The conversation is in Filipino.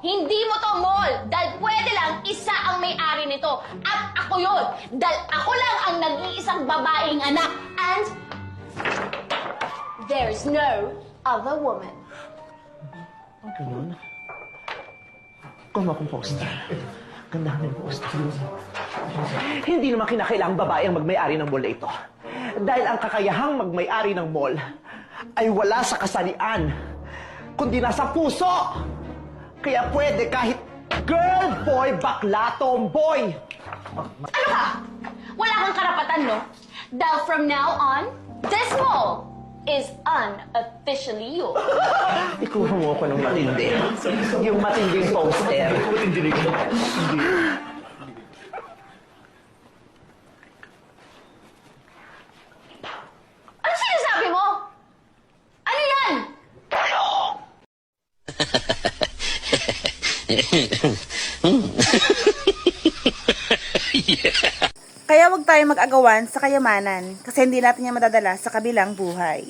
Hindi mo to mall. Dahil pwede lang isa ang may-ari nito. At ako yun. Dahil ako lang ang nag-iisang babaeng anak. And there's no other woman. Ang ganun? Kung akong poster. Gandahan ng poster. Hindi naman kinakailangang babae ang magmay-ari ng mall na ito. Dahil ang kakayahang magmay-ari ng mall ay wala sa kasarian, kundi nasa puso. Kaya pwede kahit girl, boy, bakla, tomboy. Ano ka? Wala kang karapatan, no? Dahil from now on, this mall is unofficially yours. Ikuha mo ako ng matindi. Yung matinding poster. Ano sinasabi mo? Ano yan? Kaya wag tayo mag-agawan sa kayamanan kasi hindi natin yan madadala sa kabilang buhay.